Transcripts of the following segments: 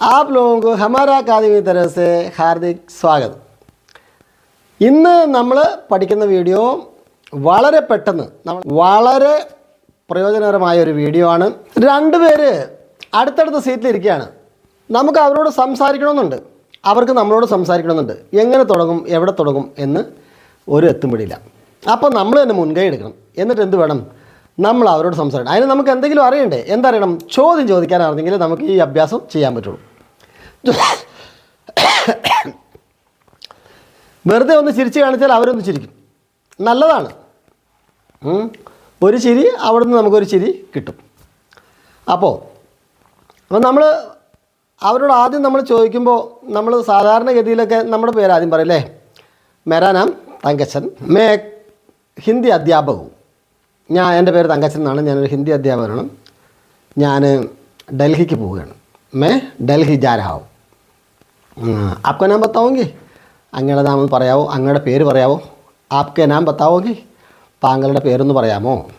आप लोगों को हमारा अकादमी तरफ से हार्दिक സ്വാഗതം ഇന്ന് നമ്മൾ പഠിക്കുന്ന വീഡിയോ വളരെ പെട്ടെന്ന് നമ്മൾ വളരെ പ്രയോജനകരമായ ഒരു വീഡിയോ ആണ് രണ്ടുപേര് അടുത്തടുത്ത സീറ്റിലിരിക്കുകയാണ് നമുക്ക് അവരോട് സംസാരിക്കണമെന്നുണ്ട് അവർക്ക് നമ്മളോട് സംസാരിക്കണമെന്നുണ്ട് എങ്ങനെ തുടങ്ങും എവിടെ തുടങ്ങും എന്ന് ഒരു എത്തുമ്പിടിയില്ല അപ്പോൾ നമ്മൾ തന്നെ മുൻകൈ എടുക്കണം എന്നിട്ട് എന്ത് വേണം നമ്മൾ അവരോട് സംസാരിക്കണം അതിന് നമുക്ക് എന്തെങ്കിലും അറിയണ്ടേ എന്തറിയണം ചോദ്യം ചോദിക്കാൻ അറിഞ്ഞെങ്കിൽ നമുക്ക് ഈ അഭ്യാസം ചെയ്യാൻ പറ്റുള്ളൂ വെറുതെ ഒന്ന് ചിരിച്ച് കാണിച്ചാൽ അവരൊന്ന് ചിരിക്കും. നല്ലതാണ്. ഒരു ചിരി അവിടെ നിന്ന് നമുക്കൊരു ചിരി കിട്ടും. അപ്പോൾ അപ്പോൾ നമ്മൾ അവരോട് ആദ്യം നമ്മൾ ചോദിക്കുമ്പോൾ നമ്മൾ സാധാരണഗതിയിലൊക്കെ നമ്മുടെ പേര് ആദ്യം പറയില്ലേ മേരാ നാം തങ്കച്ചൻ. മേ ഹിന്ദി അധ്യാപകവും. ഞാൻ എന്റെ പേര് തങ്കച്ചൻ എന്നാണ്. ഞാനൊരു ഹിന്ദി അധ്യാപകനാണ്. ഞാൻ ഡൽഹിക്ക് പോവുകയാണ്. മേ ഡൽഹി ജാരഹാവും. ആപ്ക നാം ബത്താവോങ്കി? അങ്ങയുടെ നാമം പറയാവോ? അങ്ങയുടെ പേര് പറയാവോ? ആപ്ക നാം ബത്താവോങ്കി? താങ്കളുടെ പേരൊന്ന് പറയാമോ?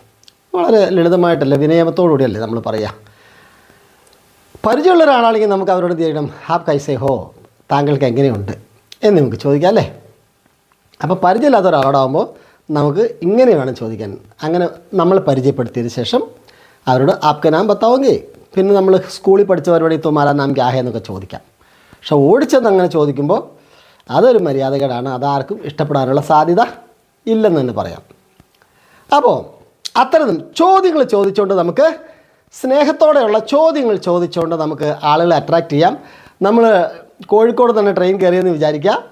വളരെ ലളിതമായിട്ടല്ലേ വിനയമത്തോടുകൂടിയല്ലേ നമ്മൾ പറയാം. പരിചയമുള്ള ഒരാളാണെങ്കിൽ നമുക്ക് അവരോട് ചെയ്യണം? ഹാപ് കൈസേ ഹോ താങ്കൾക്ക് എങ്ങനെയുണ്ട്? എന്ന് നമുക്ക് ചോദിക്കാം അല്ലേ? അപ്പോൾ പരിചയമില്ലാത്ത ഒരാളോടാകുമ്പോൾ നമുക്ക് ഇങ്ങനെ വേണം ചോദിക്കാൻ. അങ്ങനെ നമ്മൾ പരിചയപ്പെടുത്തിയതിന് ശേഷം അവരോട് ആപ്ക നാം ബത്താവെങ്കിൽ പിന്നെ നമ്മൾ സ്കൂളിൽ പഠിച്ചവരോട് പരിപാടി തുമാല നാം ക്യാഹ എന്നൊക്കെ ചോദിക്കാം. പക്ഷെ ഓടിച്ചെന്ന് അങ്ങനെ ചോദിക്കുമ്പോൾ അതൊരു മര്യാദകേടാണ്. അതാർക്കും ഇഷ്ടപ്പെടാനുള്ള സാധ്യത ഇല്ലെന്ന് തന്നെ പറയാം. അപ്പോൾ അത്തരം ചോദ്യങ്ങൾ ചോദിച്ചുകൊണ്ട് നമുക്ക് സ്നേഹത്തോടെയുള്ള ചോദ്യങ്ങൾ ചോദിച്ചുകൊണ്ട് നമുക്ക് ആളുകളെ അട്രാക്റ്റ് ചെയ്യാം. നമ്മൾ കോഴിക്കോട് തന്നെ ട്രെയിൻ കയറിയെന്ന് വിചാരിക്കുക.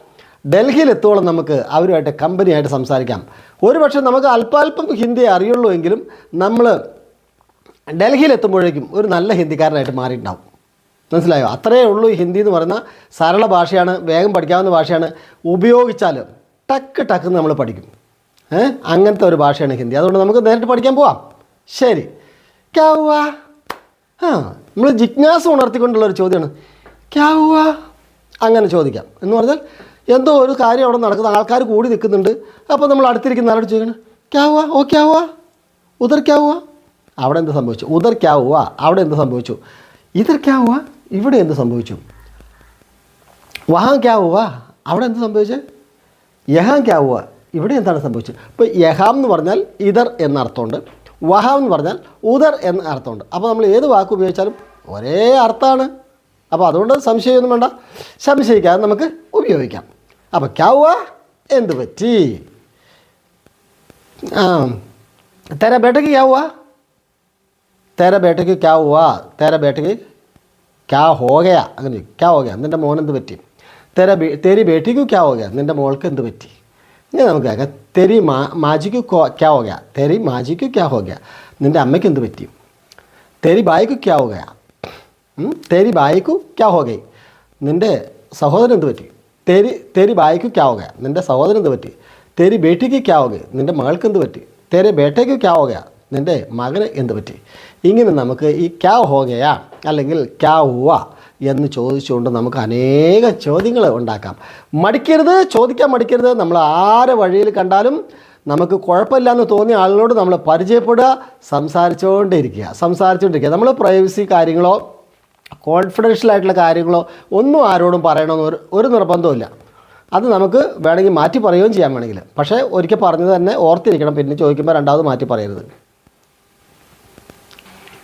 ഡൽഹിയിൽ എത്തോളം നമുക്ക് അവരുമായിട്ട് കമ്പനിയായിട്ട് സംസാരിക്കാം. ഒരു പക്ഷേ നമുക്ക് അല്പാൽപ്പം ഹിന്ദി അറിയുള്ളൂ എങ്കിലും നമ്മൾ ഡൽഹിയിൽ എത്തുമ്പോഴേക്കും ഒരു നല്ല ഹിന്ദിക്കാരനായിട്ട് മാറിയിട്ടുണ്ടാവും. മനസ്സിലായോ? അത്രയേ ഉള്ളൂ ഹിന്ദി എന്ന് പറയുന്ന സരള ഭാഷയാണ് വേഗം പഠിക്കാവുന്ന ഭാഷയാണ്. ഉപയോഗിച്ചാൽ ടക്ക് ടക്ക് നമ്മൾ പഠിക്കും. ഏ? അങ്ങനത്തെ ഒരു ഭാഷയാണ് ഹിന്ദി. അതുകൊണ്ട് നമുക്ക് നേരിട്ട് പഠിക്കാൻ പോവാം. ശരി. ക്യാ ഹുവാ ആ നമ്മൾ ജിജ്ഞാസ ഉണർത്തിക്കൊണ്ടുള്ള ഒരു ചോദ്യമാണ്. ക്യാ ഹുവാ അങ്ങനെ ചോദിക്കാം. എന്ന് പറഞ്ഞാൽ എന്തോ ഒരു കാര്യം അവിടെ നടക്കുന്ന ആൾക്കാർ കൂടി നിൽക്കുന്നുണ്ട്. അപ്പോൾ നമ്മൾ അടുത്തിരിക്കുന്ന ആരോട് ചോദിക്കണം? ക്യാ ഹുവാ ഓ ക്യാ ഹുവാ ഉദർ ക്യാ ഹുവാ അവിടെ എന്ത് സംഭവിച്ചു? ഉദർ ക്യാ ഹുവാ അവിടെ എന്ത് സംഭവിച്ചു? ഇതർ ക്യാ ഹുവാ ഇവിടെ എന്ത് സംഭവിച്ചു? വഹാം ക്യാവുക അവിടെ എന്ത് സംഭവിച്ചു? യഹാം ക്യാവുക ഇവിടെ എന്താണ് സംഭവിച്ചത്? ഇപ്പോൾ യഹാം എന്ന് പറഞ്ഞാൽ ഇതർ എന്ന അർത്ഥമുണ്ട് വഹാം എന്ന് പറഞ്ഞാൽ ഉദർ എന്ന അർത്ഥമുണ്ട്. അപ്പോൾ നമ്മൾ ഏത് വാക്ക് ഉപയോഗിച്ചാലും ഒരേ അർത്ഥമാണ് അപ്പോൾ അതുകൊണ്ട് സംശയമൊന്നും വേണ്ട. സംശയിക്കാതെ നമുക്ക് ഉപയോഗിക്കാം. അപ്പോൾ ക്യാവുക എന്ത് പറ്റി? ആ തേര ബേട്ടയ്ക്ക് ക്യാവുക തേര ബേട്ടയ്ക്ക് ക്യാവുക തേര ബേട്ടയ്ക്ക് ക്യാ ഹോകയാ? അങ്ങനെ ക്യാ ഹോകയാ? നിന്റെ മോൻ എന്ത് പറ്റി? തെര തെരി ബേട്ടിക്കു ക്യാ ഹോകയാ? നിന്റെ മോൾക്ക് എന്ത് പറ്റി? ഇങ്ങനെ നമുക്ക് കേൾക്കാം. തെരി മാ മാജിക്ക് ക്യാ ഹോകയാ. തെരി മാജിക്കു ക്യാ ഹോകയാ. നിന്റെ അമ്മയ്ക്ക് എന്ത് പറ്റി? തെരി ബായിക്കു ക്യാ ഹോകയാ. തെരി ബായിക്കു ക്യാ ഹോകയായി നിന്റെ സഹോദരൻ എന്ത് പറ്റി? തെരി തെരി ബായിക്കു ക്യാ ഹോകയാ. നിന്റെ സഹോദരൻ എന്ത് പറ്റി? തെരി ബേട്ടിക്ക് ക്യാ ഹോകയാ. നിന്റെ മകൾക്ക് എന്ത് പറ്റി? തെരെ ബേട്ടയ്ക്ക് ക്യാ ഹോകയാ. നിന്റെ മകന് എന്ത് പറ്റി? ഇങ്ങനെ നമുക്ക് ഈ ക്യാ ഹോകയാ അല്ലെങ്കിൽ ക്യാ ഹുവ എന്ന് ചോദിച്ചുകൊണ്ട് നമുക്ക് അനേകം ചോദ്യങ്ങൾ ഉണ്ടാക്കാം. മടിക്കരുത് ചോദിക്കാൻ മടിക്കരുത്. നമ്മൾ ആരെ വഴിയിൽ കണ്ടാലും നമുക്ക് കുഴപ്പമില്ല എന്ന് തോന്നിയ ആളുകളോട് നമ്മൾ പരിചയപ്പെടുക സംസാരിച്ചുകൊണ്ടിരിക്കുക. സംസാരിച്ചുകൊണ്ടിരിക്കുക. നമ്മൾ പ്രൈവസി കാര്യങ്ങളോ കോൺഫിഡൻഷ്യൽ ആയിട്ടുള്ള കാര്യങ്ങളോ ഒന്നും ആരോടും പറയണമെന്ന് ഒരു ഒരു നിർബന്ധമില്ല അത് നമുക്ക് വേണമെങ്കിൽ മാറ്റി പറയുകയും ചെയ്യാൻ വേണമെങ്കിൽ. പക്ഷേ ഒരിക്കൽ പറഞ്ഞത് തന്നെ ഓർത്തിരിക്കണം. പിന്നെ ചോദിക്കുമ്പോൾ രണ്ടാമത് മാറ്റി പറയരുത്.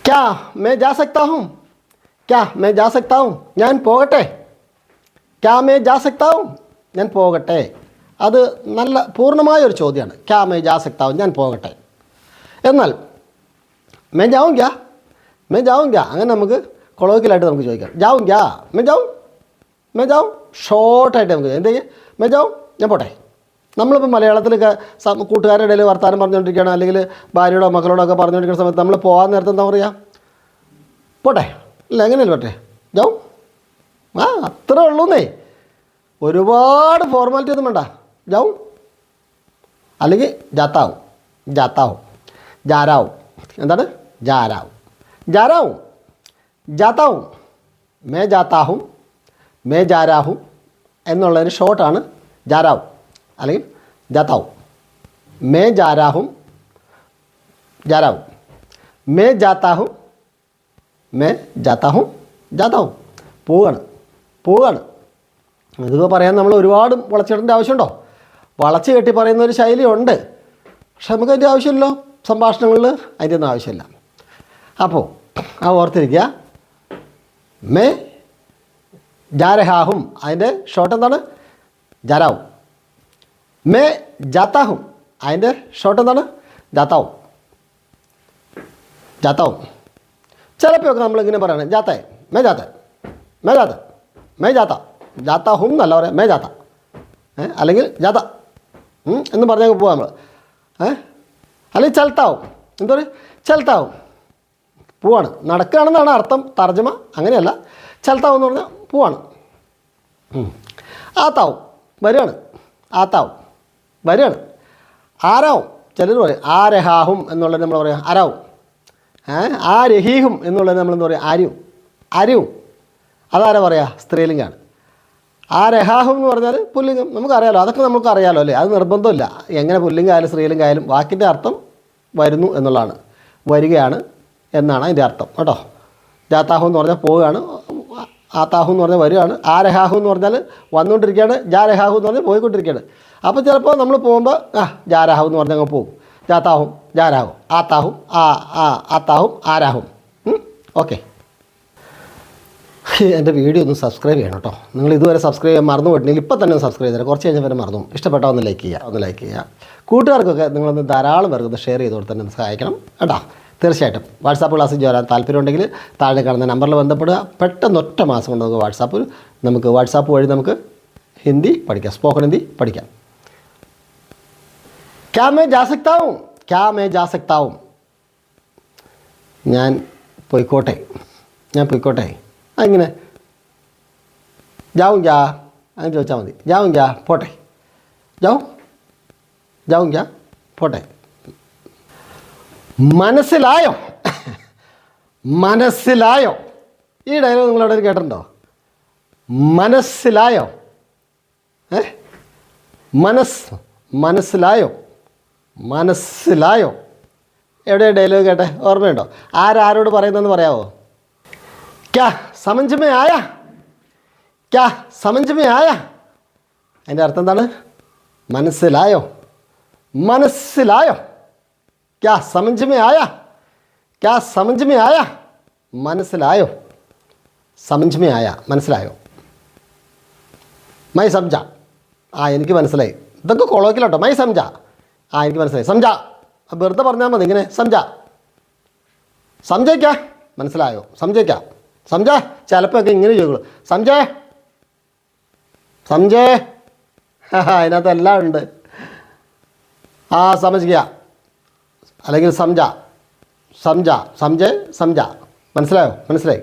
ക്യാ മേ ജാ സക്താ ക്യാ മേ ജാ സക്താവും ഞാൻ പോകട്ടെ. ക്യാ മേ ജാ സക്താവും ഞാൻ പോകട്ടെ. അത് നല്ല പൂർണമായ ഒരു ചോദ്യമാണ് ക്യാ മേ ജാ സക്താവും ഞാൻ പോകട്ടെ. എന്നാൽ മേ ജാവും ക്യാ മേ ജാവും ക്യാ അങ്ങനെ നമുക്ക് കൊളോക്കിലായിട്ട് നമുക്ക് ചോദിക്കാം. ജാവും ക്യാ മേ ജാവും മേ ജാവും ഷോർട്ടായിട്ട് നമുക്ക് എന്തെങ്കിലും? മേ ജാവും ഞാൻ പോട്ടെ. നമ്മളിപ്പോൾ മലയാളത്തിലൊക്കെ കൂട്ടുകാരുടെ ഇടയിൽ വർത്തമാനം പറഞ്ഞുകൊണ്ടിരിക്കുകയാണ്. അല്ലെങ്കിൽ ഭാര്യയോടോ മക്കളോടോ ഒക്കെ പറഞ്ഞുകൊണ്ടിരിക്കുന്ന സമയത്ത് നമ്മൾ പോകാൻ നേരത്തെ എന്താ പറയുക പോട്ടെ. ഇല്ല എങ്ങനെയല്ല പറ്റേ? ജാവും ആ അത്രേ ഉള്ളൂന്നേ. ഒരുപാട് ഫോർമാലിറ്റി ഒന്നും വേണ്ട. ജാവും അല്ലെങ്കിൽ ജാത്താവും ജാത്താവും ജാരാവും. എന്താണ്? ജാരാവും. ജാരാവും ജാത്താവും മേ ജാത്താഹും മേ ജാരാഹും എന്നുള്ളതിന് ഷോർട്ടാണ് ജാരാവും അല്ലെങ്കിൽ ജാത്താവും മേ ജാരാഹും ജാരാവും. മേ ജാത്താഹും മേ ജാത്താഹും ജാത്താഹും പോവുകയാണ് പോവുകയാണ് അതിപ്പോൾ പറയാൻ നമ്മൾ ഒരുപാട് വളച്ചിടേണ്ട ആവശ്യമുണ്ടോ? വളച്ച് കെട്ടി പറയുന്ന ഒരു ശൈലിയുണ്ട്. പക്ഷെ നമുക്ക് അതിന്റെ ആവശ്യമില്ലല്ലോ സംഭാഷണങ്ങളിൽ അതിന്റെ ഒന്നും ആവശ്യമില്ല. അപ്പോൾ ആ ഓർത്തിരിക്കുക. മേ ജാരഹാഹും അതിന്റെ ഷോട്ട് എന്താണ്? ജാരാവും. മേ ജാത്താഹും അതിന്റെ ഷോട്ട് എന്താണ്? ജാത്താവും. ജാത്താവും. ചിലപ്പോഴൊക്കെ നമ്മളിങ്ങനെ പറയണം ജാത്തേ മേ ജാത്ത മേ ജാത്ത മേ ജാത്ത ജാത്ത ഹും എന്നല്ല പറയാം മേ ജാത്ത അല്ലെങ്കിൽ ജാത്ത എന്ന് പറഞ്ഞാൽ പോവാം നമ്മൾ ഏ അല്ലെങ്കിൽ ചലത്താവും എന്താ പറയുക ചലത്താവും പോവാണ് നടക്കുകയാണെന്നാണ് അർത്ഥം തർജമ അങ്ങനെയല്ല ചലത്താവും എന്ന് പറഞ്ഞാൽ പോവാണ്. ആത്താവും വരികയാണ് ആത്താവും വരികയാണ് ആരാവും ചിലർ പറയും ആരഹാഹും എന്നുള്ളത് നമ്മൾ പറയാം ആരാവും ആ രഹീഹും എന്നുള്ളത് നമ്മളെന്ന് പറയും? അരു അരു അതാരാ പറയുക സ്ത്രീലിംഗാണ്. ആ രഹാഹും എന്ന് പറഞ്ഞാൽ പുല്ലിംഗം. നമുക്കറിയാലോ. അതൊക്കെ നമുക്ക് അറിയാലോ അല്ലേ? അത് നിർബന്ധമില്ല. എങ്ങനെ പുല്ലിംഗായാലും സ്ത്രീലിംഗായാലും വാക്കിന്റെ അർത്ഥം വരുന്നു എന്നുള്ളതാണ്. വരികയാണ് എന്നാണ് അതിന്റെ അർത്ഥം. കേട്ടോ? ജാത്താഹു എന്ന് പറഞ്ഞാൽ പോവുകയാണ്. ആത്താഹു എന്ന് പറഞ്ഞാൽ വരികയാണ് ആ രഹാഹു എന്ന് പറഞ്ഞാൽ വന്നുകൊണ്ടിരിക്കുകയാണ്. ജാ രഹാഹു എന്ന് പറഞ്ഞാൽ പോയിക്കൊണ്ടിരിക്കുകയാണ്. അപ്പോൾ ചിലപ്പോൾ നമ്മൾ പോകുമ്പോൾ ആ ജാ രഹാഹു എന്ന് പറഞ്ഞാൽ അങ്ങ് പോകും. ജാത്താഹും ജാരാഹും आता ആ ആ रहा ആരാഹും. ഓക്കെ. എന്റെ വീഡിയോ ഒന്ന് സബ്സ്ക്രൈബ് ചെയ്യണം കേട്ടോ നിങ്ങൾ ഇതുവരെ സബ്സ്ക്രൈബ് ചെയ്യാൻ മറന്നു പോയിട്ടുണ്ടെങ്കിൽ ഇപ്പോൾ തന്നെ സബ്സ്ക്രൈബ് ചെയ്തേരാം. കുറച്ച് കഴിഞ്ഞാൽ വരെ മറന്നു ഇഷ്ടപ്പെട്ടാൽ ഒന്ന് ലൈക്ക് ചെയ്യുക ഒന്ന് ലൈക്ക് ചെയ്യുക. കൂട്ടുകാർക്കൊക്കെ നിങ്ങളൊന്ന് ധാരാളം പേർക്ക് ഷെയർ ചെയ്ത് തന്നെ സഹായിക്കണം കേട്ടോ. തീർച്ചയായിട്ടും. വാട്സാപ്പ് ക്ലാസ്സിൽ ചേരാൻ താല്പര്യമുണ്ടെങ്കിൽ താഴെ കാണുന്ന നമ്പറിൽ ബന്ധപ്പെടുക. പെട്ടെന്ന് ഒറ്റ മാസം കൊണ്ട് നമുക്ക് വാട്സാപ്പ് നമുക്ക് വാട്സാപ്പ് വഴി നമുക്ക് ഹിന്ദി പഠിക്കാം സ്പോക്കൺ ഹിന്ദി പഠിക്കാം. ക്യാ മേ ജാ സക്താവും ക്യാ മേ ജാ സക്താവും ഞാൻ പോയിക്കോട്ടെ. ഞാൻ പോയിക്കോട്ടെ. അങ്ങനെ ജാവും ജാ അങ്ങനെ ചോദിച്ചാൽ മതി. ജാവും ജാ പോട്ടെ. ജാവും. ജാവും ജാ പോട്ടെ. മനസ്സിലായോ? മനസ്സിലായോ? ഈ ഡയലോഗ് നിങ്ങളവിടെ കേട്ടിട്ടുണ്ടോ? മനസ്സിലായോ? ഏ? മനസ് മനസ്സിലായോ? മനസ്സിലായോ? എവിടെയാണ് ഡയലോഗ് കേട്ടെ? ഓർമ്മയുണ്ടോ? ആരാരോട് പറയുന്നതെന്ന് പറയാമോ ക്യാ സമഞ്ച് മേ ആയ. ക്യാ സമഞ്ച് മേ ആയ. അതിന്റെ അർത്ഥം എന്താണ്? മനസ്സിലായോ? മനസ്സിലായോ? ക്യാ സമഞ്ച് മേ ആയ. ക്യാ സമഞ്ച് മേ ആയ. മനസ്സിലായോ? സമഞ്ച് മേ ആയ. മനസ്സിലായോ? മൈ സംജ ആ എനിക്ക് മനസ്സിലായി. ഇതൊക്കെ കൊളോക്കിലോട്ടോ മൈ സംജ ആ എനിക്ക് മനസ്സിലായി. സംജ. വെറുതെ പറഞ്ഞാൽ മതി ഇങ്ങനെ. സംജ. സംജയ്ക്ക. മനസ്സിലായോ? സംജയ്ക്ക. സംജ ചിലപ്പോൾ ഒക്കെ ഇങ്ങനെ ചോദിക്കുള്ളൂ. സംജയ് സംജയ് അതിനകത്ത് എല്ലാം ഉണ്ട്. ആ സമജിക്ക അല്ലെങ്കിൽ സംജ. സംജ. സംജയ് സംജ. മനസ്സിലായോ? മനസ്സിലായി.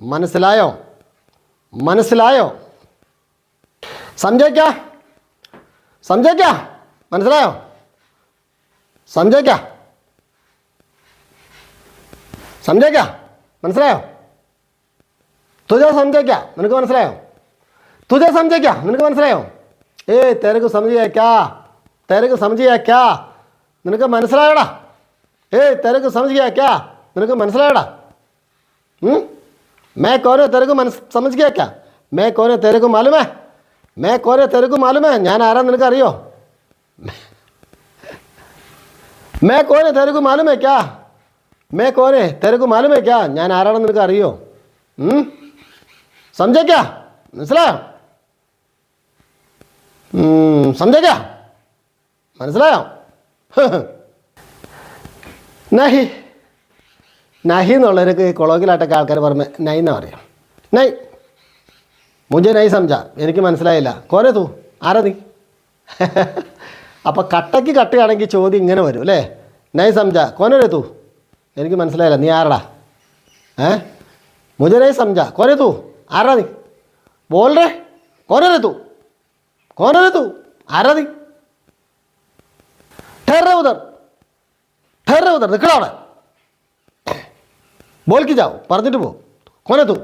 मनस लायो समझे क्या समझे क्या मनस समझे क्या समझे क्या मनस तुझे समझे क्या मन को मनस तुझे समझे क्या मन को मनस ए तेरे को समझिए क्या तेरे को समझिए क्या मन को मनस लायोड़ा ए तेरे को समझ गया क्या मन को मनस लायोड़ा हम्म मैं कौन है तेरे को मन समझ गया क्या मैं कौन है तेरे को मालूम है मैं कौन है तेरे को मालूम है ഞാൻ ആരാ നിനക്ക് അറിയോ मैं कौन है तेरे को मालूम है क्या मैं कौन है तेरे को मालूम है क्या ഞാൻ ആരാണെന്ന് നിനക്ക് അറിയോ ഉം? समझे क्या മനസ്സിലായോ ഉം, समझे क्या മനസ്സിലായോ നഹി നഹി എന്നുള്ളൊരു കൊളോക്കിലായിട്ടൊക്കെ ആൾക്കാർ പറഞ്ഞ് നൈ എന്നാ പറയാം? നൈ മുജെ നൈ സംജ. എനിക്ക് മനസ്സിലായില്ല. കോനെ തൂ. ആരാ നീ? അപ്പോൾ കട്ടയ്ക്ക് കട്ടയാണെങ്കിൽ ചോദ്യം ഇങ്ങനെ വരും അല്ലേ? നൈ സംജ. കോനെ തൂ. എനിക്ക് മനസ്സിലായില്ല. നീ ആരടാ? ഏ? മുജെ നൈ സംജ. കോനെ തൂ. ആരാ നീ? ബോൾ റേ തൂ. കോനെ തൂ. ആരാ നീ? ഉദർ ഉദർ നിൽക്കണോ അവിടെ. बोल के जाओ പറഞ്ഞിട്ട് പോ കോനെ തൂ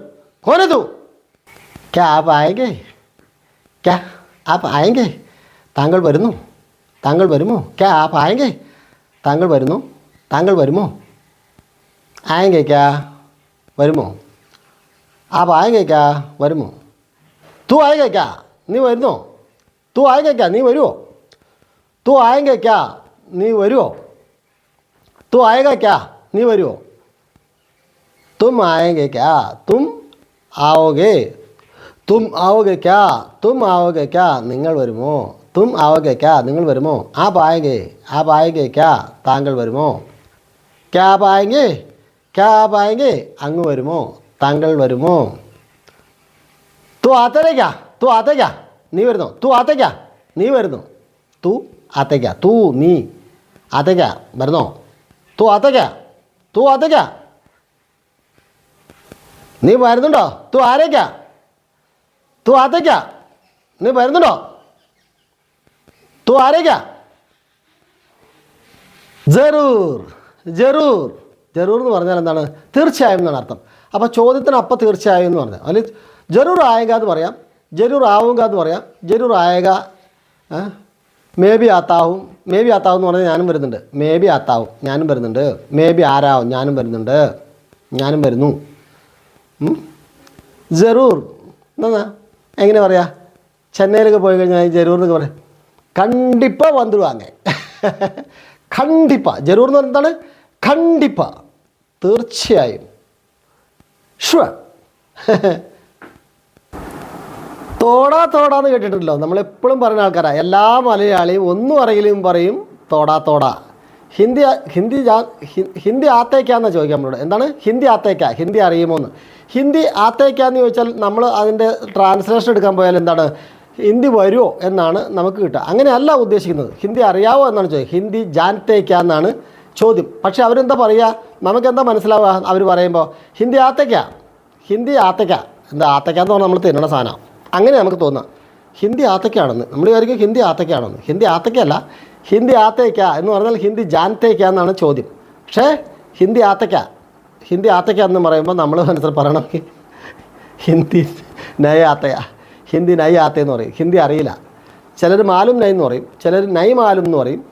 കോനെ തൂ ക്യാ ആപ്പ് ആയെങ്കേ ക്യാ ആപ്പ് ആയെങ്കേ താങ്കൾ വരുന്നു താങ്കൾ വരുമോ ക്യാ ആപ്പ് ആയെങ്കേ താങ്കൾ വരുന്നു താങ്കൾ വരുമോ ആയെങ്കിക്കാ വരുമോ ആ ആയെങ്കിക്കാ വരുമോ തൂ ആയെങ്കിക്കാ നീ വരുന്നോ തൂ ആയെങ്കിക്കാ നീ വരുമോ തൂ ആയെങ്കിക്കാ നീ വരുമോ തൂ ആയേക്കാ നീ വരുമോ तुम आएंगे क्या? तुम आओगे। തും ആവുക ക്യാ തും ആവുക ക്യാ നിങ്ങൾ വരുമോ? തും ആവുക ക്യാ നിങ്ങൾ വരുമോ? ആ പായകെ ആ പായകെ ക്യാ താങ്കൾ വരുമോ? ക്യാ പായങ്കെ ക്യാ പായങ്കെ അങ്ങ് വരുമോ? താങ്കൾ വരുമോ? തു ആത്തേക്കാ തു ആത്തേക്കാ നീ വരുന്നു? തു ആത്തേക്കാ നീ വരുന്നു? തു ആത്തേക്കാ തു നീ ആത്തേക്കാ വരുന്നോ? തു ആത്തേക്കാ തു ആത്തേക്കാ നീ വരുന്നുണ്ടോ? തു ആരേക്കാ? തു ആത്തേക്കാ നീ വരുന്നുണ്ടോ? തു ആരേക്കാ? ജറൂർ ജറൂർ ജറൂർ എന്ന് പറഞ്ഞാൽ എന്താണ്? തീർച്ചയായും എന്നാണ് അർത്ഥം. അപ്പോൾ ചോദ്യത്തിന് അപ്പം തീർച്ചയായും എന്ന് പറഞ്ഞാൽ അതിൽ ജറൂർ ആയക എന്ന് പറയാം. ജറൂർ ആവുക എന്ന് പറയാം. ജറൂർ ആയക മേ ബി ആത്താവും. മേ ബി ആത്താവും എന്ന് പറഞ്ഞാൽ ഞാനും വരുന്നുണ്ട്. മേ ബി ആത്താവും. ഞാനും വരുന്നുണ്ട്. മേ ബി ആരാവും. ഞാനും വരുന്നുണ്ട്. ഞാനും വരുന്നു? ജറൂർ എന്താ എങ്ങനെ പറയാ? ചെന്നൈയിലൊക്കെ പോയി കഴിഞ്ഞാൽ ജറൂർ എന്നൊക്കെ പറയാം കണ്ടിപ്പ വന്നിടുവാങ്ങ കണ്ടിപ്പ. ജറൂർ എന്ന് പറഞ്ഞാൽ കണ്ടിപ്പ. തീർച്ചയായും. ഷുവർ തോടാ തോടാന്ന് കേട്ടിട്ടുണ്ടല്ലോ. നമ്മളെപ്പോഴും പറയുന്ന ആൾക്കാരാ എല്ലാ മലയാളിയും ഒന്നും അറിയിലും പറയും തോടാ തോടാ. ഹിന്ദി ഹിന്ദി ഹിന്ദി ആത്തേക്കാന്നാണ് ചോദിക്കാം നമ്മളോട് എന്താണ്? ഹിന്ദി ആത്തേക്ക ഹിന്ദി അറിയുമോന്ന്. ഹിന്ദി ആത്തേക്കാന്ന് ചോദിച്ചാൽ നമ്മൾ അതിന്റെ ട്രാൻസ്ലേഷൻ എടുക്കാൻ പോയാൽ എന്താണ്? ഹിന്ദി വരുമോ എന്നാണ് നമുക്ക് കിട്ടുക. അങ്ങനെയല്ല ഉദ്ദേശിക്കുന്നത്. ഹിന്ദി അറിയാവോ എന്നാണ് ചോദ്യം ഹിന്ദി ജാൻത്തേക്കാന്നാണ് ചോദ്യം. പക്ഷേ അവരെന്താ പറയുക? നമുക്കെന്താ മനസ്സിലാവുക? അവർ പറയുമ്പോൾ ഹിന്ദി ആത്തയ്ക്ക ഹിന്ദി ആത്തയ്ക്ക എന്താ ആത്തക്ക എന്ന് പറഞ്ഞാൽ നമ്മൾ തിന്നണ സാധനം. അങ്ങനെ നമുക്ക് തോന്നാം. ഹിന്ദി ആത്തയ്ക്കാണെന്ന് നമ്മൾ വിചാരിക്കും ഹിന്ദി ആത്തയ്ക്കാണെന്ന് ഹിന്ദി ആത്തയ്ക്കല്ല ഹിന്ദി ആത്തേക്ക എന്ന് പറഞ്ഞാൽ ഹിന്ദി ജാൻതേക്ക എന്നാണ് ചോദ്യം. പക്ഷേ ഹിന്ദി ആത്തക്ക. ഹിന്ദി ആത്തക്ക എന്ന് പറയുമ്പോൾ നമ്മൾ മനസ്സിൽ പറയണം ഹിന്ദി നയ ആത്തയാ ഹിന്ദി നൈ ആത്തയെന്ന് പറയും. ഹിന്ദി അറിയില്ല. ചിലർ മാലും നൈ എന്ന് പറയും. ചിലർ നൈ മാലും എന്ന് പറയും.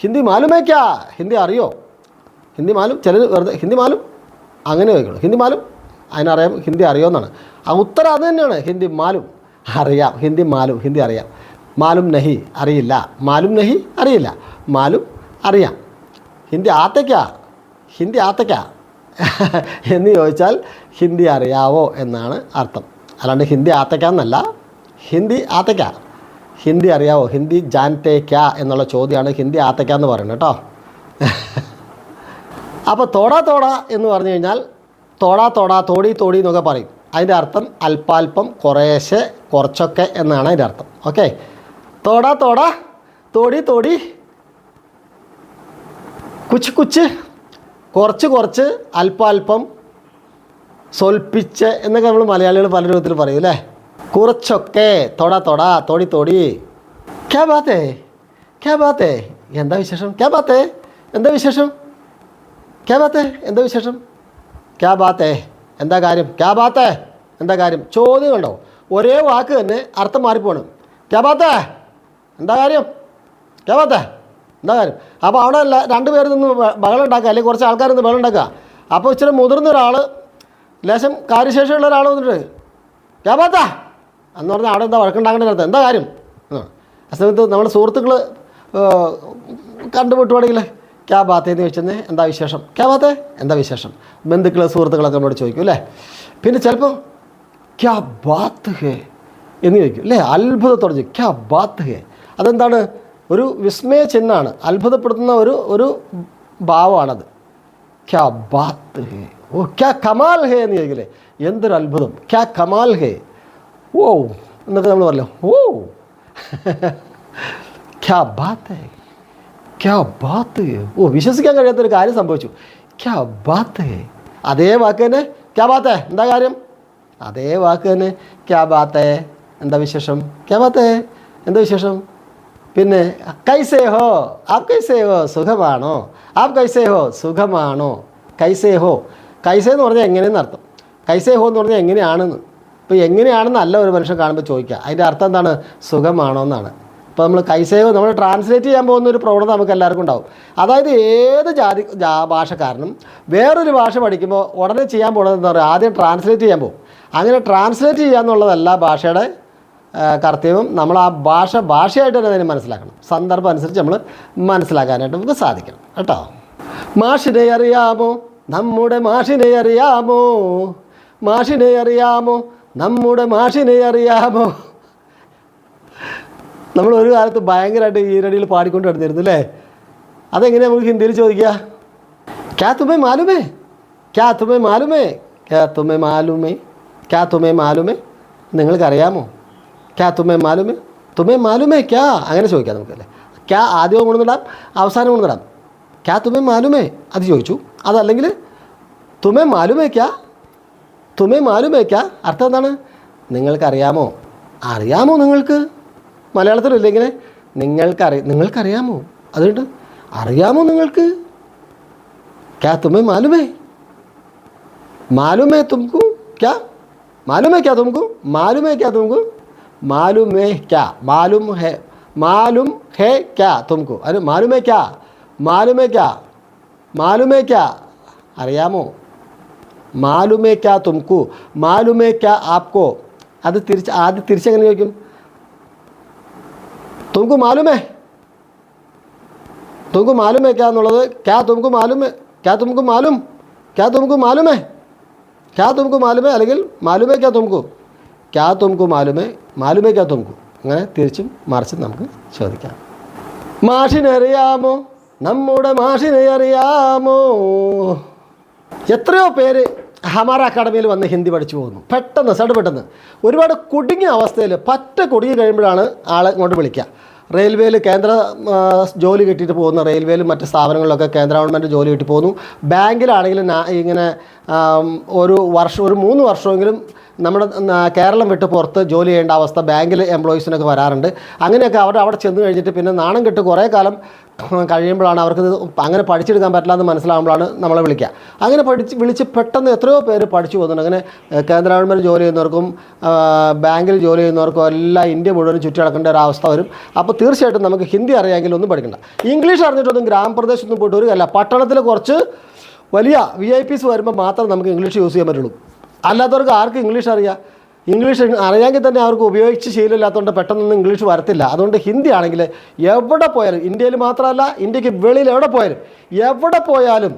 ഹിന്ദി മാലുമേക്കാ? ഹിന്ദി അറിയോ? ഹിന്ദി മാലും ചിലർ വെറുതെ ഹിന്ദി മാലും? അങ്ങനെ ചോദിക്കണം. ഹിന്ദി മാലും? അതിനറിയാം ഹിന്ദി അറിയുമെന്നാണ് ആ ഉത്തരം അത് തന്നെയാണ്. ഹിന്ദി മാലും അറിയാം. ഹിന്ദി മാലും ഹിന്ദി അറിയാം. മാലും നഹി അറിയില്ല. മാലും നഹി അറിയില്ല. മാലും അറിയാം. ഹിന്ദി ആത്തയ്ക്കാ? ഹിന്ദി ആത്തയ്ക്ക? എന്ന് ചോദിച്ചാൽ ഹിന്ദി അറിയാവോ എന്നാണ് അർത്ഥം. അല്ലാണ്ട് ഹിന്ദി ആത്തയ്ക്ക എന്നല്ല. ഹിന്ദി ആത്തയ്ക്ക ഹിന്ദി അറിയാവോ? ഹിന്ദി ജാൻതേക്ക എന്നുള്ള ചോദ്യമാണ് ഹിന്ദി ആത്തയ്ക്ക എന്ന് പറയുന്നത് കേട്ടോ. അപ്പോൾ തോടാ തോടാ എന്ന് പറഞ്ഞു കഴിഞ്ഞാൽ തോടാ തോടാ തോടി തോടി എന്നൊക്കെ പറയും. അതിന്റെ അർത്ഥം അല്പാൽപ്പം കുറേശ്ശെ കുറച്ചൊക്കെ എന്നാണ് അതിന്റെ അർത്ഥം. ഓക്കെ? തോടാ തോടാ തോടി തോടി. കുച്ച് കുച്ച്. കുറച്ച് കുറച്ച് അല്പാൽപ്പം സ്വൽപ്പിച്ച് എന്നൊക്കെ നമ്മൾ മലയാളികൾ പല രൂപത്തിൽ പറയും അല്ലേ? കുറച്ചൊക്കെ തൊട തൊട തൊടി തൊടി. ക്യാ ബാത്തേ? ക്യാ ബാത്തേ? എന്താ വിശേഷം? ക്യാ ബാത്തേ? എന്താ വിശേഷം? ക്യാ ബാത്തേ? എന്താ വിശേഷം? ക്യാ ബാത്തേ? എന്താ കാര്യം? ക്യാ ബാത്തേ? എന്താ കാര്യം? ചോദ്യം കണ്ടോ? ഒരേ വാക്ക് തന്നെ അർത്ഥം മാറിപ്പോണം. ക്യാ ബാത്തേ? എന്താ കാര്യം? ക്യാ ബാത്തേ? എന്താ കാര്യം? അപ്പോൾ അവിടെ അല്ല രണ്ട് പേര് നിന്ന് ബഹളം ഉണ്ടാക്കുക അല്ലെങ്കിൽ കുറച്ച് ആൾക്കാരിൽ നിന്ന് ബഹളം ഉണ്ടാക്കുക അപ്പോൾ ഇച്ചിരി മുതിർന്ന ഒരാൾ ലേശം കാര്യശേഷിയുള്ള ഒരാൾ വന്നിട്ട് ക്യാ ബാത്താ! എന്ന് പറഞ്ഞാൽ അവിടെ എന്താ വഴക്കുണ്ടാക്കേണ്ട എന്താ കാര്യം. ആ. സമയത്ത് നമ്മുടെ സുഹൃത്തുക്കൾ കണ്ടുപിട്ടുവാണെങ്കിൽ ക്യാ ബാത്തേ എന്ന് ചോദിച്ചെന്ന് എന്താ വിശേഷം? ക്യാ ബാത്തേ എന്താ വിശേഷം? ബന്ധുക്കൾ സുഹൃത്തുക്കളൊക്കെ നമ്മളോട് ചോദിക്കും അല്ലേ? പിന്നെ ചിലപ്പോൾ ക്യാ ബാത്ത് ഹേ എന്ന് ചോദിക്കും അല്ലേ? അത്ഭുതത്തോടെ ചോദിക്കും ക്യാ ബാത്ത് ഹേ അതെന്താണ്? ഒരു വിസ്മയ ചിഹ്നമാണ്. അത്ഭുതപ്പെടുത്തുന്ന ഒരു ഒരു ഭാവമാണത്. ക്യാ ബാത്ത് ഹേ. ഓ ക്യാ കമാൽ ഹേ എന്ന് ചോദിക്കില്ലേ? എന്തൊരു അത്ഭുതം. ക്യാ കമാൽ ഹേ. ഓ എന്നൊക്കെ നമ്മൾ പറയല്ലോ ഓ ക്യാ ബാത്ത് ഹേ. ക്യാ ബാത്ത് ഹേ. ഓ വിശ്വസിക്കാൻ കഴിയാത്തൊരു കാര്യം സംഭവിച്ചു. ക്യാ ബാത്ത് ഹേ. അതേ വാക്ക് തന്നെ ക്യാ ബാത്ത് എന്താ കാര്യം? അതേ വാക്ക് തന്നെ ക്യാ ബാത്ത് എന്താ വിശേഷം? ക്യാ ബാത്ത് എന്താ വിശേഷം? പിന്നെ കൈസേ ഹോ ആപ് കൈസേ ഹോ സുഖമാണോ? ആപ് കൈസേ ഹോ സുഖമാണോ? കൈസേ ഹോ കൈസേ എന്ന് പറഞ്ഞാൽ എങ്ങനെയെന്ന് അർത്ഥം? കൈസേ ഹോ എന്ന് പറഞ്ഞാൽ എങ്ങനെയാണെന്ന്? ഇപ്പോൾ എങ്ങനെയാണെന്നല്ല ഒരു മനുഷ്യൻ കാണുമ്പോൾ ചോദിക്കുക അതിന്റെ അർത്ഥം എന്താണ്? സുഖമാണോ എന്നാണ്. ഇപ്പോൾ നമ്മൾ കൈസേഹോ നമ്മൾ ട്രാൻസ്ലേറ്റ് ചെയ്യാൻ പോകുന്ന ഒരു പ്രവണത നമുക്ക് എല്ലാവർക്കും ഉണ്ടാവും. അതായത് ഏത് ജാതി ഭാഷക്കാരനും വേറൊരു ഭാഷ പഠിക്കുമ്പോൾ ഉടനെ ചെയ്യാൻ പോകുന്നത് എന്താ പറയുക? ആദ്യം ട്രാൻസ്ലേറ്റ് ചെയ്യാൻ പോകും. അങ്ങനെ ട്രാൻസ്ലേറ്റ് ചെയ്യുക എന്നുള്ളതല്ല ഭാഷയുടെ കർത്തവ്യം നമ്മൾ ആ ഭാഷ ഭാഷയായിട്ട് തന്നെ അതിനെ മനസ്സിലാക്കണം. സന്ദർഭം അനുസരിച്ച് നമ്മൾ മനസ്സിലാക്കാനായിട്ട് നമുക്ക് സാധിക്കണം. കേട്ടോ? മാഷിനെ അറിയാമോ? നമ്മുടെ മാഷിനെ അറിയാമോ? മാഷിനെ അറിയാമോ? നമ്മുടെ മാഷിനെ അറിയാമോ? നമ്മൾ ഒരു കാലത്ത് ഭയങ്കരമായിട്ട് ഈരടിയിൽ പാടിക്കൊണ്ട് നടന്നിരുന്നു അല്ലേ? അതെങ്ങനെയാണ് നമുക്ക് ഹിന്ദിയിൽ ചോദിക്കുക? ക്യാ തുമേ മാലുമേ? ക്യാ തുമേ മാലുമേ? ക്യാ തുമേ മാലുമേ? ക്യാ തുമേ മാലുമേ? നിങ്ങൾക്കറിയാമോ? ക്യാ തുമ്മേ മാലുമേ തുമ്മേ മാലുമേ ക്യാ അങ്ങനെ ചോദിക്കാം നമുക്കല്ലേ ക്യാ ആദ്യം കൊണ്ടുവന്നിടാം അവസാനം കൊണ്ടുവന്നിടാം ക്യാ തുമ്മേ മാലുമേ അത് ചോദിച്ചു അതല്ലെങ്കിൽ തുമ്മേ മാലുമേ ക്യാ തുമ്മേ മാലുമേ ക്യാ അർത്ഥം എന്താണ്? നിങ്ങൾക്കറിയാമോ? അറിയാമോ നിങ്ങൾക്ക്? മലയാളത്തിലില്ല ഇങ്ങനെ? നിങ്ങൾക്കറി നിങ്ങൾക്കറിയാമോ? അതുകൊണ്ട് അറിയാമോ നിങ്ങൾക്ക്? ക്യാ തുമ്മേ മാലുമേ? മാലുമേ തുമക്കു ക്യാ? മാലുമേ ക്യാ തുമക്കു മാലുമേ ക്യാ തുമക്കു मालूम है क्या मालूम है मालूम है क्या तुमको अरे मालूम है क्या मालूम है क्या मालूम है क्या അറിയാമോ മാലുമേ ക്യാ തുംക്കു മാലുമേ ക്യാ ആപ്കോ അത് തിരിച്ച് ആദ്യം തിരിച്ചെങ്ങനെ ചോദിക്കും തുംക്കു മാലുമേ തുംക്കു മാലുമേ ക്യാ എന്നുള്ളത് ക്യാ തുംക്കു മാലുമേ ക്യാ തുംക്കു മാലും ക്യാ തുംക്കു മാലുമേ ക്യാ തുമക്ക് മാലുമേ അല്ലെങ്കിൽ മാലുമേ ക്യാ തുമക്കു ക്യാ തുമക്കു മാലുമേ മാലുമേ ക്യാ തുമക്കു അങ്ങനെ തിരിച്ചും മറിച്ചും നമുക്ക് ചോദിക്കാം. മാഷിനെ അറിയാമോ? നമ്മുടെ മാഷിനെ അറിയാമോ? എത്രയോ പേര് ഹമാര അക്കാഡമിയിൽ വന്ന് ഹിന്ദി പഠിച്ചു പോകുന്നു. പെട്ടെന്ന് സഡ് പെട്ടെന്ന് ഒരുപാട് കുടുങ്ങിയ അവസ്ഥയിൽ പറ്റ കുടുങ്ങി കഴിയുമ്പോഴാണ് ആളെ ഇങ്ങോട്ട് വിളിക്കുക. റെയിൽവേയിൽ കേന്ദ്ര ജോലി കിട്ടിയിട്ട് പോകുന്നു. റെയിൽവേയിലും മറ്റ് സ്ഥാപനങ്ങളിലൊക്കെ കേന്ദ്ര ഗവൺമെന്റ് ജോലി കിട്ടി പോകുന്നു. ബാങ്കിലാണെങ്കിലും ഇങ്ങനെ ഒരു വർഷം ഒരു മൂന്ന് വർഷമെങ്കിലും നമ്മുടെ കേരളം വിട്ട് പുറത്ത് ജോലി ചെയ്യേണ്ട അവസ്ഥ ബാങ്കിൽ എംപ്ലോയീസിനൊക്കെ വരാറുണ്ട്. അങ്ങനെയൊക്കെ അവർ അവിടെ ചെന്ന് കഴിഞ്ഞിട്ട് പിന്നെ നാണം കെട്ട് കുറേ കാലം കഴിയുമ്പോഴാണ് അവർക്ക് അങ്ങനെ പഠിച്ചെടുക്കാൻ പറ്റില്ല എന്ന് മനസ്സിലാകുമ്പോഴാണ് നമ്മളെ വിളിക്കുക. അങ്ങനെ പഠിച്ച് വിളിച്ച് പെട്ടെന്ന് എത്രയോ പേര് പഠിച്ചു പോകുന്നുണ്ട്. അങ്ങനെ കേന്ദ്ര ഗവൺമെന്റ് ജോലി ചെയ്യുന്നവർക്കും ബാങ്കിൽ ജോലി ചെയ്യുന്നവർക്കും എല്ലാം ഇന്ത്യ മുഴുവൻ ചുറ്റി നടക്കേണ്ട ഒരു അവസ്ഥ വരും. അപ്പോൾ തീർച്ചയായിട്ടും നമുക്ക് ഹിന്ദി അറിയാമെങ്കിൽ ഒന്നും പഠിക്കണ്ട. ഇംഗ്ലീഷ് അറിഞ്ഞിട്ടൊന്നും ഗ്രാമപ്രദേശത്തൊന്നും പോയിട്ട് ഒരു അല്ല പട്ടണത്തിൽ കുറച്ച് വലിയ വി ഐ പീസ് വരുമ്പോൾ മാത്രം നമുക്ക് ഇംഗ്ലീഷ് യൂസ് ചെയ്യാൻ പറ്റുള്ളൂ. അല്ലാത്തവർക്ക് ആർക്കും ഇംഗ്ലീഷ് അറിയാം. ഇംഗ്ലീഷ് അറിയാമെങ്കിൽ തന്നെ അവർക്ക് ഉപയോഗിച്ച് ശീലമില്ലാത്തതുകൊണ്ട് പെട്ടെന്നൊന്നും ഇംഗ്ലീഷ് വരത്തില്ല. അതുകൊണ്ട് ഹിന്ദി ആണെങ്കിൽ എവിടെ പോയാലും ഇന്ത്യയിൽ മാത്രമല്ല ഇന്ത്യയ്ക്ക് വെളിയിൽ എവിടെ പോയാലും എവിടെ പോയാലും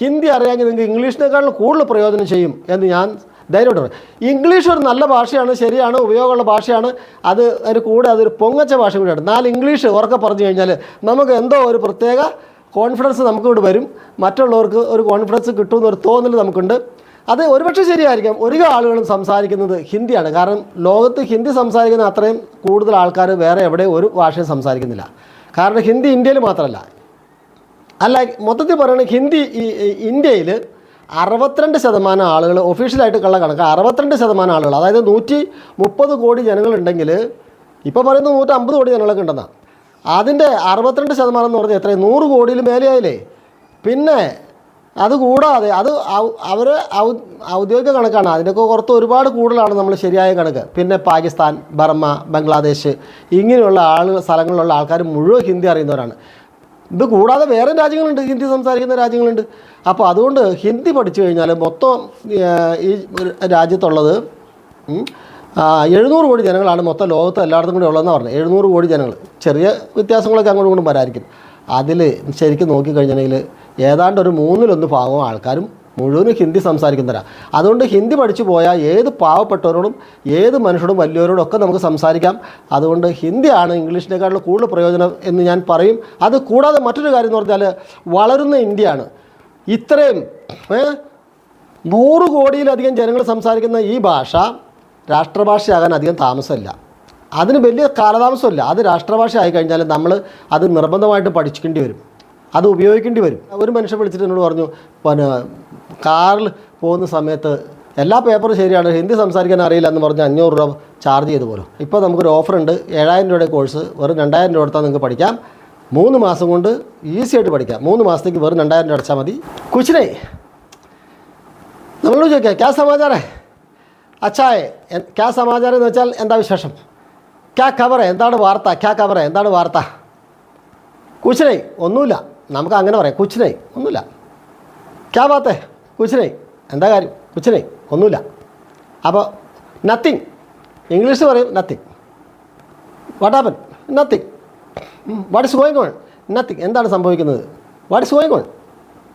ഹിന്ദി അറിയാമെങ്കിൽ നിങ്ങൾക്ക് ഇംഗ്ലീഷിനേക്കാളും കൂടുതൽ പ്രയോജനം ചെയ്യും എന്ന് ഞാൻ ധൈര്യമായിട്ട് പറയും. ഇംഗ്ലീഷ് ഒരു നല്ല ഭാഷയാണ് ശരിയാണ് ഉപയോഗമുള്ള ഭാഷയാണ്. അത് അതിന് കൂടെ അതൊരു പൊങ്ങച്ച ഭാഷ കൂടിയാണ് നാല് ഇംഗ്ലീഷ് ഉറക്കെ പറഞ്ഞു കഴിഞ്ഞാൽ നമുക്ക് എന്തോ ഒരു പ്രത്യേക കോൺഫിഡൻസ് നമുക്കിവിടെ വരും. മറ്റുള്ളവർക്ക് ഒരു കോൺഫിഡൻസ് കിട്ടുമെന്നൊരു തോന്നൽ നമുക്കുണ്ട്. അത് ഒരുപക്ഷെ ശരിയായിരിക്കാം. ഒരു ആളുകളും സംസാരിക്കുന്നത് ഹിന്ദിയാണ്. കാരണം ലോകത്ത് ഹിന്ദി സംസാരിക്കുന്ന അത്രയും കൂടുതൽ ആൾക്കാർ വേറെ എവിടെ ഒരു ഭാഷയും സംസാരിക്കുന്നില്ല. കാരണം ഹിന്ദി ഇന്ത്യയിൽ മാത്രമല്ല. അല്ല മൊത്തത്തിൽ പറയുകയാണെങ്കിൽ ഹിന്ദി ഇന്ത്യയിൽ അറുപത്തിരണ്ട് ശതമാനം ആളുകൾ ഒഫീഷ്യലായിട്ട് കള്ള കണക്ക് അറുപത്തിരണ്ട് ശതമാനം ആളുകൾ അതായത് നൂറ്റി മുപ്പത് കോടി ജനങ്ങളുണ്ടെങ്കിൽ ഇപ്പോൾ പറയുന്നത് നൂറ്റി അമ്പത് കോടി ജനങ്ങളൊക്കെ ഉണ്ടെന്നാണ് അതിന്റെ അറുപത്തിരണ്ട് ശതമാനം എന്ന് പറഞ്ഞാൽ എത്രയും? നൂറ് കോടിയിൽ മേലെയായില്ലേ? പിന്നെ അത് കൂടാതെ അത് അവർ ഔദ്യോഗിക കണക്കാണ്. അതിനൊക്കെ പുറത്ത് ഒരുപാട് കൂടുതലാണ് നമ്മൾ ശരിയായ കണക്ക്. പിന്നെ പാകിസ്ഥാൻ ബർമ്മ ബംഗ്ലാദേശ് ഇങ്ങനെയുള്ള ആളുകൾ സ്ഥലങ്ങളിലുള്ള ആൾക്കാർ മുഴുവൻ ഹിന്ദി അറിയുന്നവരാണ്. ഇത് കൂടാതെ വേറെ രാജ്യങ്ങളുണ്ട്. ഹിന്ദി സംസാരിക്കുന്ന രാജ്യങ്ങളുണ്ട്. അപ്പോൾ അതുകൊണ്ട് ഹിന്ദി പഠിച്ചു കഴിഞ്ഞാൽ മൊത്തം ഈ രാജ്യത്തുള്ളത് എഴുന്നൂറ് കോടി ജനങ്ങളാണ് മൊത്തം ലോകത്ത് എല്ലായിടത്തും കൂടി ഉള്ളതെന്ന് പറഞ്ഞത് എഴുന്നൂറ് കോടി ജനങ്ങൾ ചെറിയ വ്യത്യാസങ്ങളൊക്കെ അങ്ങോട്ടും ഇങ്ങോട്ടും വരായിരിക്കും അതിൽ ശരിക്കും നോക്കിക്കഴിഞ്ഞിട്ടുണ്ടെങ്കിൽ ഏതാണ്ട് ഒരു മൂന്നിലൊന്ന് ഭാഗവും ആൾക്കാരും മുഴുവനും ഹിന്ദി സംസാരിക്കുന്നവരാണ് അതുകൊണ്ട് ഹിന്ദി പഠിച്ചു പോയാൽ ഏത് പാവപ്പെട്ടവരോടും ഏത് മനുഷ്യരോടും വലിയവരോടും ഒക്കെ നമുക്ക് സംസാരിക്കാം. അതുകൊണ്ട് ഹിന്ദിയാണ് ഇംഗ്ലീഷിനേക്കാളും കൂടുതൽ പ്രയോജനം എന്ന് ഞാൻ പറയും. അത് കൂടാതെ മറ്റൊരു കാര്യം എന്ന് പറഞ്ഞാൽ വളരുന്ന ഇന്ത്യയാണ്. ഇത്രയും നൂറ് കോടിയിലധികം ജനങ്ങൾ സംസാരിക്കുന്ന ഈ ഭാഷ രാഷ്ട്രഭാഷയാകാൻ അധികം താമസമില്ല. അതിന് വലിയ കാലതാമസമില്ല. അത് രാഷ്ട്രഭാഷ ആയിക്കഴിഞ്ഞാൽ നമ്മൾ അത് നിർബന്ധമായിട്ട് പഠിക്കേണ്ടി വരും. അത് ഉപയോഗിക്കേണ്ടി വരും. ഒരു മനുഷ്യൻ വിളിച്ചിട്ട് എന്നോട് പറഞ്ഞു പിന്നെ കാറിൽ പോകുന്ന സമയത്ത് എല്ലാ പേപ്പറും ശരിയാണ് ഹിന്ദി സംസാരിക്കാൻ അറിയില്ല എന്ന് പറഞ്ഞ് അഞ്ഞൂറ് രൂപ ചാർജ് ചെയ്ത് പോലും. ഇപ്പോൾ നമുക്കൊരു ഓഫർ ഉണ്ട് ഏഴായിരം രൂപയുടെ കോഴ്സ് വെറും രണ്ടായിരം രൂപ കൊടുത്താൽ നിങ്ങൾക്ക് പഠിക്കാം. മൂന്ന് മാസം കൊണ്ട് ഈസി ആയിട്ട് പഠിക്കാം. മൂന്ന് മാസത്തേക്ക് വെറും രണ്ടായിരം രൂപ അടച്ചാൽ മതി. കുച്ചിനെ നമ്മളോട് ചോദിക്കാം ക്യാ സമാചാരേ? അച്ഛായേ ക്യാ സമാചാരം എന്ന് വെച്ചാൽ എന്താ വിശേഷം? ക്യാ കവറേ എന്താണ് വാർത്ത? ക്യാ കവറേ എന്താണ് വാർത്ത? കുശിനേ ഒന്നുമില്ല. നമുക്ക് അങ്ങനെ പറയാം. കുച്ചിനൈ ഒന്നുമില്ല. ക്യാ ബാത്തേ? കുച്ചിനൈ എന്താ കാര്യം? കുച്ചിനൈ ഒന്നുമില്ല. അപ്പോൾ നത്തിങ് ഇംഗ്ലീഷ് പറയും nothing what happen nothing what is going on nothing എന്താണ് സംഭവിക്കുന്നത്? What is going on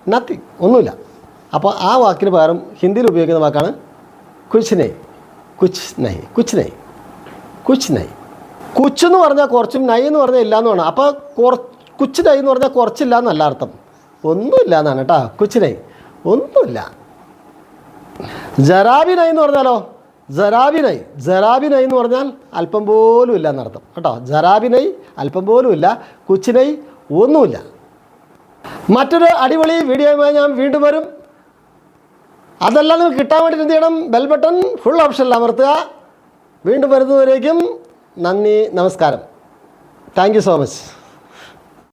nothing ഒന്നുമില്ല. അപ്പോൾ ആ വാക്കിന് പകരം ഹിന്ദിയിൽ ഉപയോഗിക്കുന്ന വാക്കാണ് കുച്ച് കുച്ച് നൈ കുച്ച് നൈ കുച്ച് നൈ കുച്ച് എന്ന് പറഞ്ഞാൽ കുറച്ചും നൈ എന്ന് പറഞ്ഞാൽ ഇല്ല എന്നാണ് അപ്പോൾ കുറ കുച്ച് നൈ എന്ന് പറഞ്ഞാൽ കുറച്ചില്ല എന്നല്ല അർത്ഥം. ഒന്നുമില്ല എന്നാണ് കേട്ടോ. കുച്ച് നൈ ഒന്നുമില്ല. ജറാബിനൈ എന്ന് പറഞ്ഞാലോ? ജറാബിനൈ ജറാബിനൈ എന്ന് പറഞ്ഞാൽ അല്പം പോലും ഇല്ല എന്നർത്ഥം. കേട്ടോ? ജറാബിനൈ അല്പം പോലും ഇല്ല. കുച്ചിനൈ ഒന്നുമില്ല. മറ്റൊരു അടിപൊളി വീഡിയോയുമായി ഞാൻ വീണ്ടും വരും. അതെല്ലാം നിങ്ങൾക്ക് കിട്ടാൻ വേണ്ടി എന്ത് ചെയ്യണം? ബെൽ ബട്ടൺ ഫുൾ ഓപ്ഷനിൽ അമർത്തുക. വീണ്ടും വരുന്നതുവരേക്കും നന്ദി നമസ്കാരം. Thank so much.